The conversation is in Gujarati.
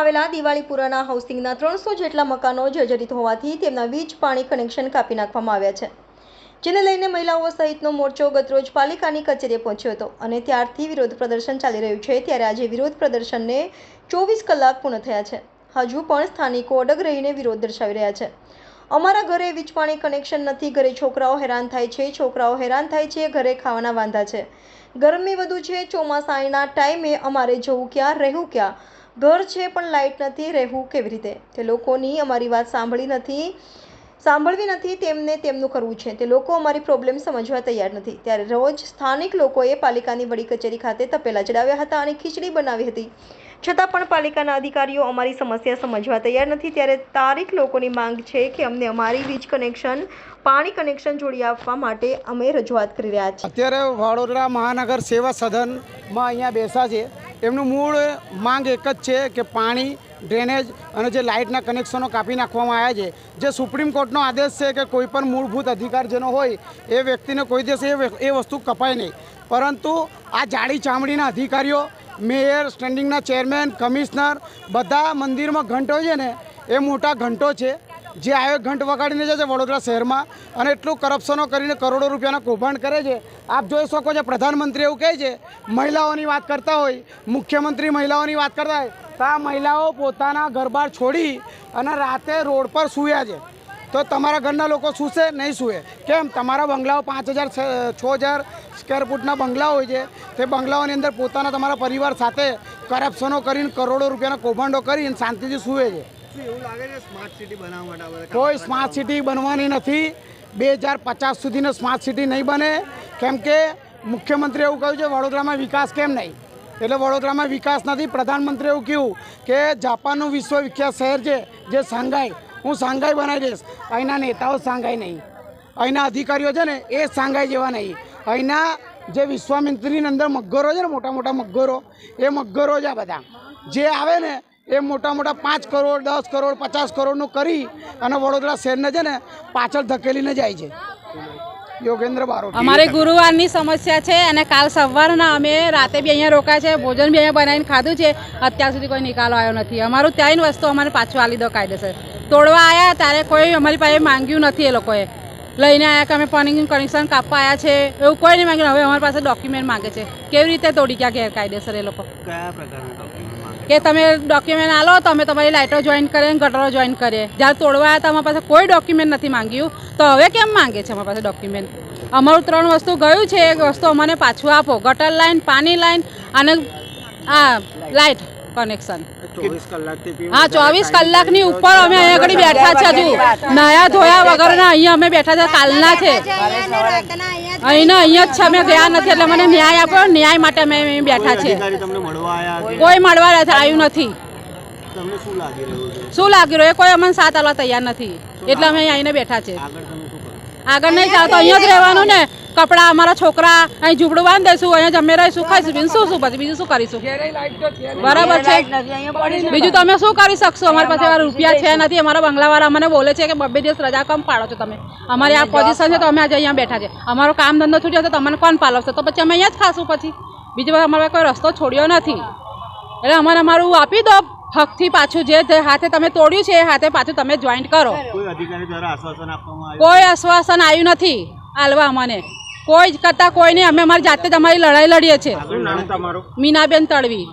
દિવાળીપુરાના હાઉસિંગના ત્રણસો જેટલા મકાનો જર્જરિત હોવાથી તેમના વીજ, પાણી કનેક્શન કાપી નાખવામાં આવ્યા છે. જેને લઈને મહિલાઓ સહિતનો મોરચો ગતરોજ પાલિકાની કચેરીએ પહોંચ્યો હતો અને ત્યારથી વિરોધ પ્રદર્શન ચાલી રહ્યું છે ત્યારે આજે વિરોધ પ્રદર્શનને ચોવીસ કલાક પૂર્ણ થયા છે. હજુ પણ સ્થાનિકો અડગ રહીને વિરોધ દર્શાવી રહ્યા છે. અમારા ઘરે વીજ, પાણી કનેક્શન નથી, ઘરે છોકરાઓ હેરાન થાય છે, છોકરાઓ હેરાન થાય છે, ઘરે ખાવાના વાંધા છે. ગરમી વધુ છે, ચોમાસાના ટાઈમે અમારે જવું ક્યાં, રહેવું ક્યાં? ઘર છે, પણ લાઇટ નથી, રહેવું કેવી રીતે? તે લોકોની અમારી વાત સાંભળી નથી, સાંભળવી નથી તેમને તેમનું કરવું છે. તે લોકો અમારી પ્રોબ્લેમ સમજવા તૈયાર નથી. ત્યારે રોજ સ્થાનિક લોકોએ પાલિકાની વડી કચેરી ખાતે તપેલા ચડાવ્યા હતા અને ખીચડી બનાવી હતી. છતાં પણ પાલિકાના અધિકારીઓ અમારી સમસ્યા સમજવા તૈયાર નથી. ત્યારે તારીખ લોકોની માંગ છે કે અમને અમારી વીજ કનેક્શન, પાણી કનેક્શન જોડી આપવા માટે અમે રજૂઆત કરી રહ્યા છીએ. અત્યારે વડોદરા મહાનગર સેવા સદનમાં અહીંયા બેસા છે. એમનું મૂળ માંગ એક જ છે કે પાણી, ડ્રેનેજ અને જે લાઇટના કનેક્શનો કાપી નાખવામાં આવ્યા છે. જે સુપ્રીમ કોર્ટનો આદેશ છે કે કોઈ પણ મૂળભૂત અધિકાર જેનો હોય, એ વ્યક્તિને કોઈ દિવસ એ વસ્તુ કપાય નહીં. પરંતુ આ જાડી ચામડીના અધિકારીઓ મેયર, સ્ટેન્ડિંગના ચેરમેન, કમિશનર, બધા મંદિરમાં ઘંટો છે ને, એ મોટા ઘંટો છે. જે આવે ઘંટ વગાડીને જાય છે વડોદરા શહેરમાં અને એટલું કરપ્શનો કરીને કરોડો રૂપિયાના કૌભાંડ કરે છે. આપ જોઈ શકો છો પ્રધાનમંત્રી એવું કહે છે, મહિલાઓની વાત કરતા હોય, મુખ્યમંત્રી મહિલાઓની વાત કરતા હોય, તો મહિલાઓ પોતાના ઘરબાર છોડી અને રાતે રોડ પર સૂયા છે. તો તમારા ઘરના લોકો સૂશે? નહીં સૂએ. કેમ? તમારા બંગલાઓ પાંચ હજાર છ હજાર સ્ક્વેર ફૂટના બંગલાઓ હોય છે. તે બંગલાઓની અંદર પોતાના તમારા પરિવાર સાથે કરપ્શનો કરીને કરોડો રૂપિયાના કૌભાંડો કરીને શાંતિથી સૂવે છે. એવું લાગે છે સ્માર્ટ સિટી બનાવવા માટે આ બધા કોઈ સ્માર્ટ સિટી બનવાની નથી. બે હજાર પચાસ સુધીનો સ્માર્ટ સિટી નહીં બને. કેમ કે મુખ્યમંત્રી એવું કહ્યું છે વડોદરામાં વિકાસ કેમ નહીં? એટલે વડોદરામાં વિકાસ નથી. પ્રધાનમંત્રી એવું કહ્યું કે જાપાનનું વિશ્વ વિખ્યાત શહેર છે જે શાંઘાઈ. હું શાંઘાઈ બનાવી દઈશ. અહીંના નેતાઓ શાંઘાઈ નહીં. અહીંના અધિકારીઓ છે ને એ શાંઘાઈ જેવા નહીં. અહીંના જે વિશ્વામિત્રીની અંદર મગરો છે ને, મોટા મોટા મગરો, એ મગરો છે આ બધા. જે આવે ને, એ મોટા મોટા પાંચ કરોડ, દસ કરોડ, પચાસ કરોડનું કરી અને વડોદરા શહેરને છે ને પાછળ ધકેલીને જાય છે. યોગેન્દ્ર બારોટ અમારે ગુરુવારની સમસ્યા છે અને કાલ સવારના અમે રાતે બી અહીંયા રોકાયા છે, ભોજન બી અહીંયા બનાવીને ખાધું છે. અત્યાર સુધી કોઈ નિકાલ આવ્યો નથી. અમારું ત્યાંની વસ્તુ અમારે પાછું આલી દો કાયદેસર. તોડવા આવ્યા ત્યારે કોઈ અમારી પાસે માંગ્યું નથી એ લોકોએ. લઈને આવ્યા કે અમે પાણી કનેક્શન કાપવા આવ્યા છે એવું કોઈ નહીં માંગ્યું. હવે અમારી પાસે ડોક્યુમેન્ટ માંગે છે. કેવી રીતે તોડી ગયા ગેરકાયદેસર એ લોકો? કે તમે ડોક્યુમેન્ટ આલો તો અમે તમારી લાઇટો જોઈન કરીએ અને ગટરો જોઈન કરીએ. જ્યારે તોડવા આવ્યા તો અમારી પાસે કોઈ ડોક્યુમેન્ટ નથી માંગ્યું. તો હવે કેમ માંગે છે અમારી પાસે ડોક્યુમેન્ટ અમારું ત્રણ વસ્તુ ગયું છે. એક વસ્તુ અમને પાછું આપો. ગટર લાઈન પાણી લાઈન અને આ લાઇટ કનેક્શન હા ચોવીસ કલાકની ઉપર અમે અહીંયા આગળ બેઠા છે હજુ નયા ધોયા વગરના અહીંયા અમે બેઠા છે કાલના છે. અહીંના અહીંયા જ છે અમે ગયા નથી એટલે મને ન્યાય આપ્યો. ન્યાય માટે અમે અહીં બેઠા છે કોઈ મળવા આવ્યું નથી. શું લાગી રહ્યું છે? શું લાગી રહ્યું? એ કોઈ અમને સાથ આલવા તૈયાર નથી. એટલે અમે અહીં આવીને બેઠા છે આગળ નહીં ચાલતો અહીંયા જ રહેવાનું ને. કપડા અમારા છોકરા અહીં ઝૂંપડું બાંધી દઈશું અહીંયા જમે રહીશું ખાઈશું બીજું શું શું પછી બીજું શું કરીશું? બરાબર છે? બીજું તમે શું કરી શકશો? અમારી પાસે રૂપિયા છે નથી અમારા બંગલાવાળા અમને બોલે છે કે બબે દિવસ રજા કમ પાડો છો તમે. અમારી આ પોઝિશન છે તો અમે આજે અહીંયા બેઠા છે અમારો કામ ધંધો છૂટ્યો તો તમને કોણ પાલવશે? તો પછી અમે અહીંયા જ ખાશું પછી. બીજી વાર અમારે કોઈ રસ્તો છોડ્યો નથી. એટલે અમારે અમારું આપી દો. હકથી પાછું જે હાથે તમે તોડ્યું છે એ હાથે પાછું તમે જોઈન્ટ કરો. કોઈ આશ્વાસન આવ્યું નથી આલવા અમને. કોઈ કરતા કોઈ નહીં અમે અમારી જાતે જ અમારી લડાઈ લડીએ છીએ. તમારું? મીનાબેન તળવી